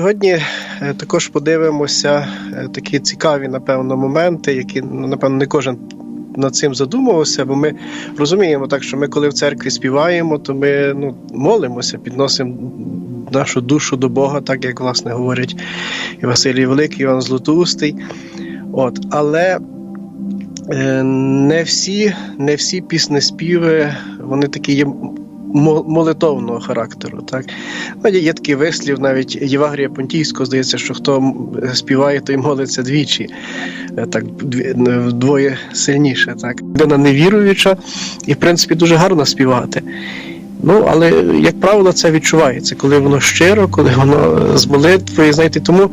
Сьогодні е, також подивимося е, такі цікаві, напевно, моменти, які ну, напевно не кожен над цим задумувався, бо ми розуміємо так, що ми, коли в церкві співаємо, то ми ну, молимося, підносимо нашу душу до Бога, так як власне говорять і Василій Великий, Іван Златоустий. От, але е, не всі, не всі піснеспіви, вони такі є молитовного характеру. Так? Ну, є, такий вислів, навіть Євагрія Понтійського здається, що хто співає, той молиться двічі, Е, так е, вдвоє сильніше. Так. Людина невіруюча і, в принципі, дуже гарно співати. Ну, але, як правило, це відчувається, коли воно щиро, коли воно з молитвою, знаєте, тому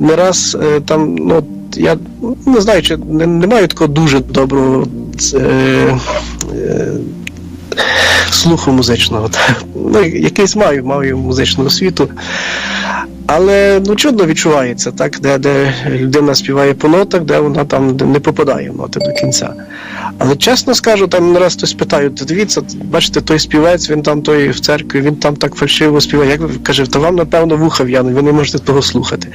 не раз е, там, ну, я не знаю, чи не, не маю такого дуже доброго е, е, слуху музичного. Ну, якийсь маю, маю музичну освіту. Але ну чудно відчувається, так, де, де людина співає по нотах, де вона там не попадає в ноти до кінця. Але чесно скажу, там не раз хтось питає, дивіться, бачите, той співець, він там той в церкві, він там так фальшиво співає. Як ви каже, то вам, напевно, вуха в'януть, ви не можете того слухати.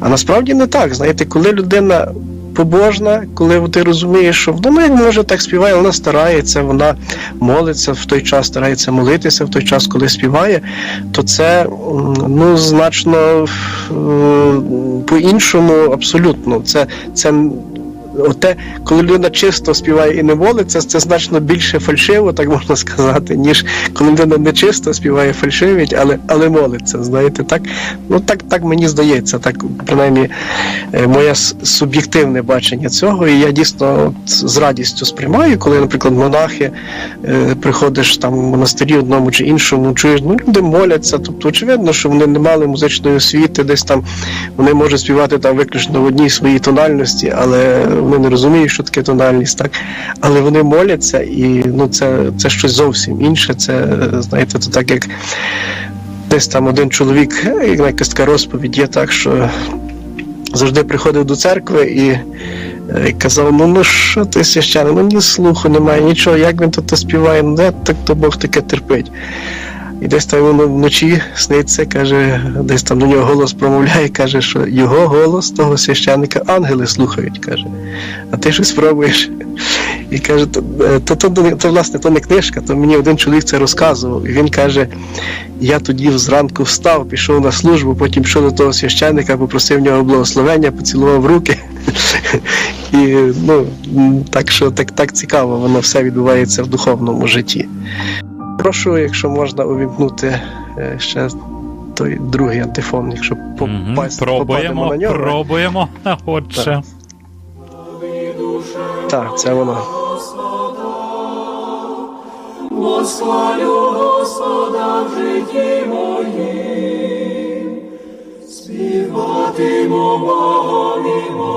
А насправді не так. Знаєте, коли людина побожна, коли ти розумієш, що вона може так співає, вона старається, вона молиться в той час, старається молитися в той час, коли співає, то це ну значно е, по-іншому абсолютно. Це, це Оте, коли людина чисто співає і не молиться, це значно більше фальшиво, так можна сказати, ніж коли людина не чисто співає фальшивить, але, але молиться. Знаєте, так? Ну так, так мені здається, так принаймні е, моє суб'єктивне бачення цього. І я дійсно з радістю сприймаю, коли, наприклад, монахи е, приходиш там в монастирі одному чи іншому, чуєш, ну люди моляться. Тобто, очевидно, що вони не мали музичної освіти, десь там вони можуть співати там виключно в одній своїй тональності, але вони не розуміють, що таке тональність, так. Але вони моляться, і ну це, це щось зовсім інше. Це е, знаєте, то так як десь там один чоловік, е, якась така розповідь є так, що завжди приходив до церкви і. е, і Казав, ну ну що ти священник, ну ні слуху немає, нічого, як він тут співає, ну де так то Бог таке терпить. І десь там вночі сниться, каже, десь там до нього голос промовляє, каже, що його голос, того священника, ангели слухають, каже. А ти щось пробуєш. І каже, то, е, то, то, то, то, власне то не книжка, то мені один чоловік це розказував. І він каже: я тоді зранку встав, пішов на службу, потім пішов до того священника, попросив в нього благословення, поцілував руки. І ну, так що так, так цікаво, воно все відбувається в духовному житті. Прошу, якщо можна увімкнути е, ще той другий антифон, якщо попасть, Пробуємо, попадемо на нього. пробуємо. Отже. Так, це воно. Восхвалю Господа в житті моїм, співатиму Богові моєму,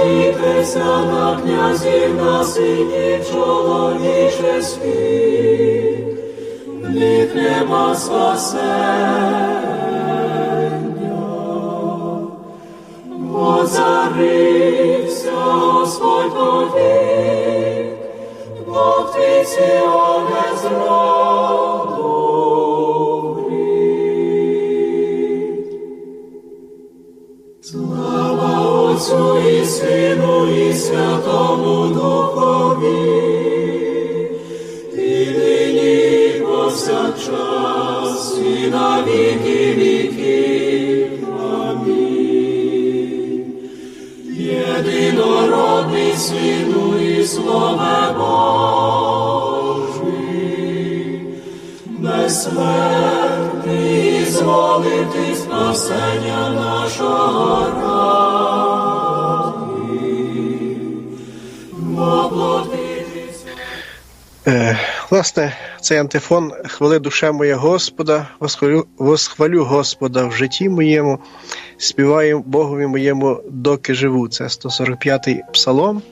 надійтеся на князів, на синів, чоловіче світ, в них нема спасення. Озарився Господь повік, Бог твій Сіоне зроду повсякчас, і на віки віків. Амінь. Єдинородний Сину і Слове Божий, безсмертний, зволив ти спасення нашого ради, Е, власне, цей антифон хвали душе моя Господа, восхвалю, восхвалю Господа в житті моєму, співаю Богові моєму, доки живу. Це 145-й псалом.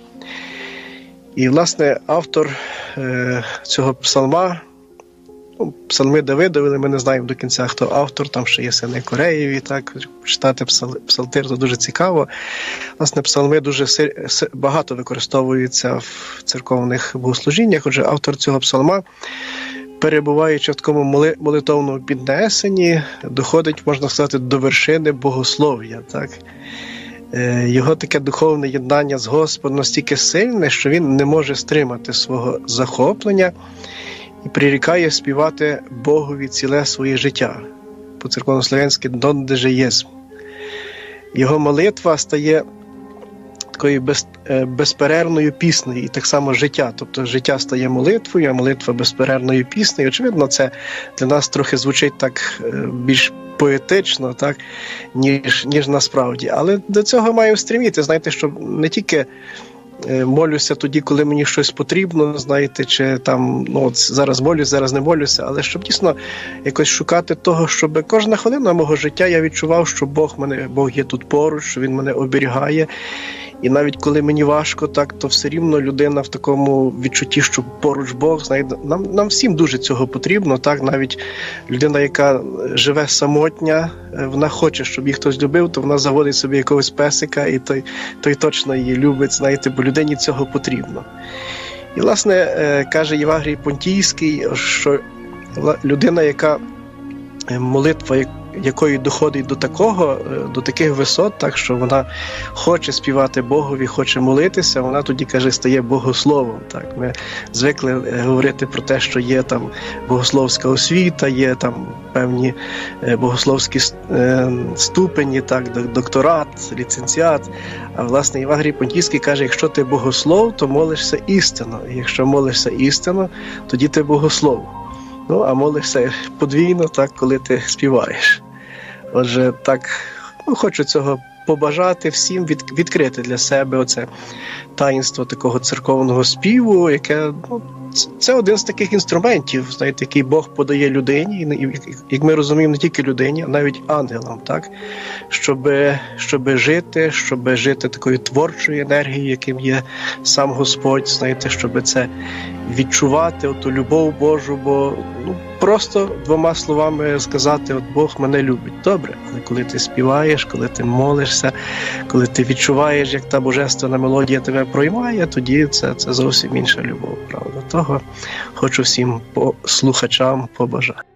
І, власне, автор е, цього псалма псалми Давидові, ми не знаємо до кінця, хто автор, там ще є сини Кореєві, так, читати псал, псалтир, то дуже цікаво. Власне, псалми дуже багато використовуються в церковних богослужіннях, отже, автор цього псалма. Перебуваючи в такому молитовному піднесенні, доходить, можна сказати, до вершини богослов'я. Так? Е, Його таке духовне єднання з Господом настільки сильне, що він не може стримати свого захоплення і прирікає співати Богові ціле своє життя. По церковнослов'янськи «Донде же єсмь». Його молитва стає такою без, е, безперервною піснею, і так само життя. Тобто життя стає молитвою, а молитва безперервною піснею. Очевидно, це для нас трохи звучить так е, більш поетично, так, ніж, ніж насправді. Але до цього маю стріміти. Знаєте, щоб не тільки молюся тоді, коли мені щось потрібно, знаєте, чи там ну от зараз молюсь, зараз не молюся, але щоб дійсно якось шукати того, щоб кожна хвилина мого життя я відчував, що Бог мене Бог є тут поруч, що він мене оберігає. І навіть коли мені важко, так то все рівно людина в такому відчутті, що поруч Бог, знаєте, нам, нам всім дуже цього потрібно. Так, навіть людина, яка живе самотня, е, вона хоче, щоб її хтось любив, то вона заводить собі якогось песика, і той, той точно її любить, знаєте, бо людині цього потрібно. І, власне, е, каже Євагрій Понтійський, що людина, яка е, молитва, якої доходить до такого, е, до таких висот, так що вона хоче співати Богові, хоче молитися, вона тоді каже, стає богословом. Так, ми звикли е, говорити про те, що є там богословська освіта, є там певні е, богословські ступені, так, докторат, ліцензіат. А власне Євагрій Понтійський каже: якщо ти богослов, то молишся істинно. І якщо молишся істинно, тоді ти богослов. Ну, а молишся подвійно, так, коли ти співаєш. Отже, так ну, хочу цього побажати всім від, відкрити для себе оце таїнство такого церковного співу, яке ну, це один з таких інструментів, знаєте, який Бог подає людині, і, як ми розуміємо, не тільки людині, а навіть ангелам, так? Щоб, щоб жити, щоб жити такою творчою енергією, яким є сам Господь, знаєте, щоб це відчувати, оту любов Божу, бо ну, просто двома словами сказати: от Бог мене любить. Добре, але коли ти співаєш, коли ти молишся, коли ти відчуваєш, як та божественна мелодія тебе проймає, тоді це, це зовсім інша любов. Правда, того хочу всім слухачам побажати.